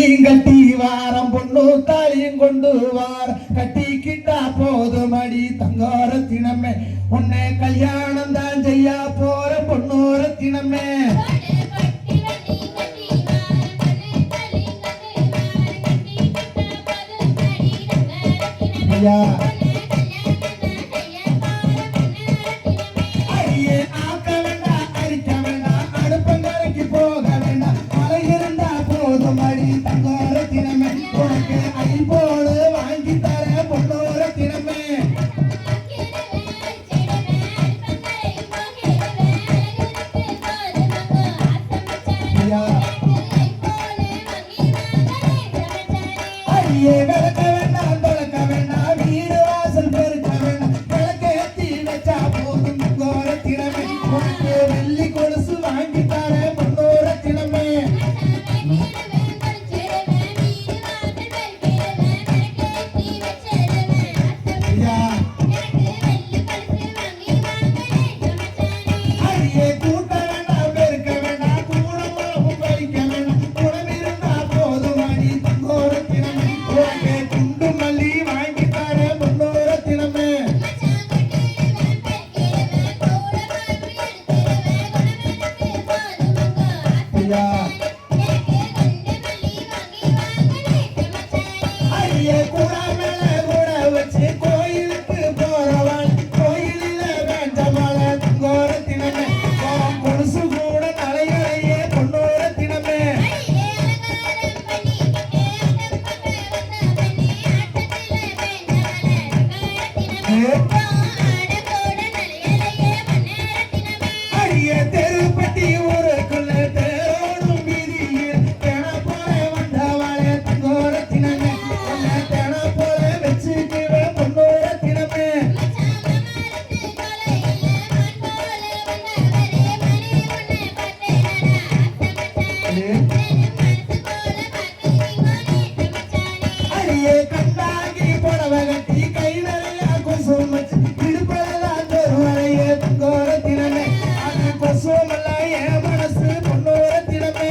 தாலியும் கட்டி வாரம் பொண்ணு தாலியும் கொண்டு வார் கட்டிக்கிட்டா போதும் அடி தங்கோர தினமே உன்னை கல்யாணம் தான் செய்ய போற பொண்ணோர தினமே Yeah. ஐயா ஐயே கூட மேல கூட வச்சு கோயிலுக்கு போறவன். கோயிலில் வேண்டமால கோர தினமே கொலுசு கூட தலையிலேயே பொண்ணோர தினமே Yeah. கண்டாகி புடவ கட்டி கை நிறைய கொசுமச்சு இடுப்பெல்லாம் தருவரைய தங்கோர திறமை அந்த கொசுமெல்லாம் என் மனசு பொண்ணோர திறமை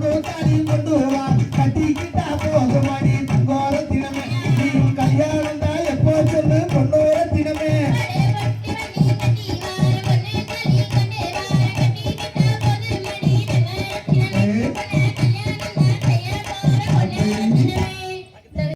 போதும் கடி கொண்டு வா. கட்டிக்கிட்டா போதும் அடி.